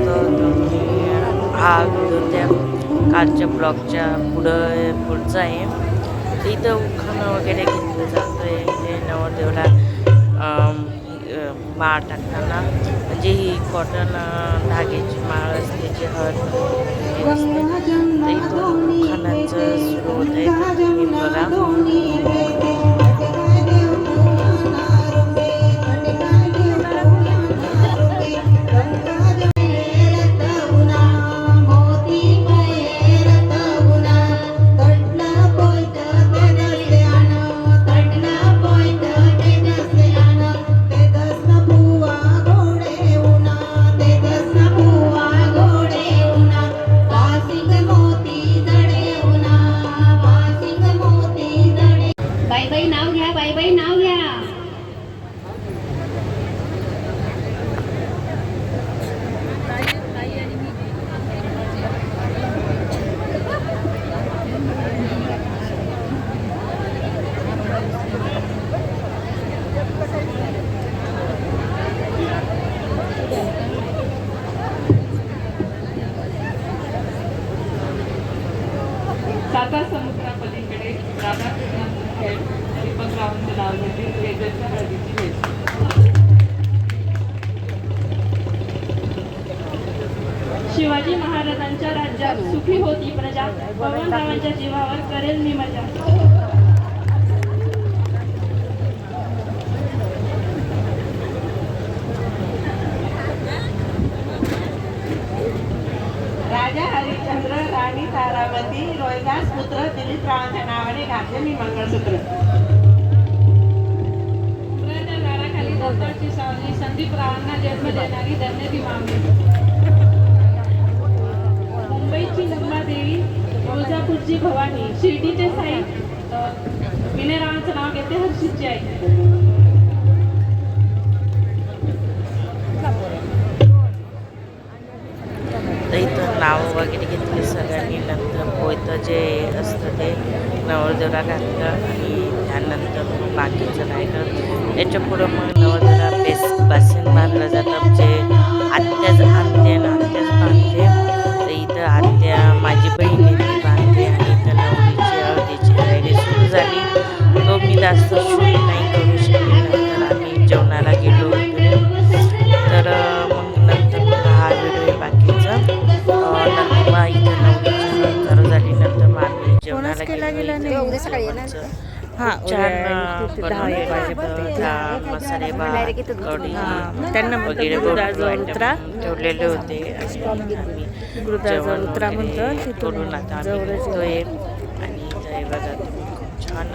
तुम्ही हा व्हिडिओ त्या कालच्या ब्लॉगच्या पुढं पुढचा आहे इथं उखाणं वगैरे घेतलं जातं आहे म्हणजे नवरदेवला माळ टाकताना म्हणजे ही कॉटन धाग्याची माळ असते जी हळद असते ते उखाणाचं सुरू होत आहे बघा शिवाजी महाराजांच्या राज्यात सुखी होती प्रजा. पवनरावांच्या जीवावर करेल मी मजा. राणी तारावती रोहिदास पुत्र दिलीप रावांच्या नावाने घातले मी मंगळसूत्र. उमराच्या झाडाखाली दत्ताची सावली संदीप रावांना जन्म देणारी धन्यती मावली. मुंबईची देवी तुळजापूरची भवानी शिर्डीचे साई विनयरावांचं नाव घेते हर्षितची आई. जे असतं ते नवरदेवला घातलं आणि त्यानंतर मग बाकीचं राहिलं. त्याच्या पुढं मग नवरदेवला बेस बासीन बांधलं जातं जे गेलो इथं हां. हा, मसाले त्यांना उतरा ठेवलेले होते. जेवण उतरा म्हणतं, तिथून आता जवळच आणि बघा खूप छान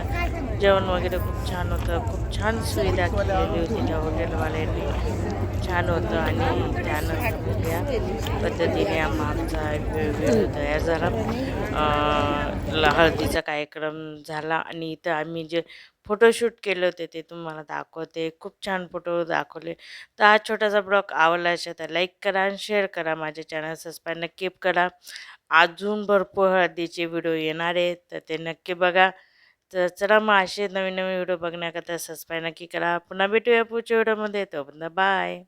जेवण वगैरे खूप छान होतं. खूप छान सुविधा केलेली होती त्या हॉटेलवाल्यांनी. खूप छान होतं आणि त्यानंतर या पद्धतीने आम आमचा वेळ तयार झाला हळदीचा कार्यक्रम झाला आणि इथं आम्ही जे फोटोशूट केले होते ते तुम्हाला दाखवते. खूप छान फोटो दाखवले. तर हा छोटासा ब्लॉग आवडला असेल तर लाईक करा आणि शेअर करा. माझ्या चॅनल सबस्क्राईब नक्की करा. अजून भरपूर हळदीचे व्हिडिओ येणार आहेत. तर ते नक्की बघा. तर चला मग असे नवीन नवीन व्हिडिओ बघण्याकरता सबस्क्राईब नक्की करा. पुन्हा भेटूया पुढच्या व्हिडिओमध्ये. येतो बाय.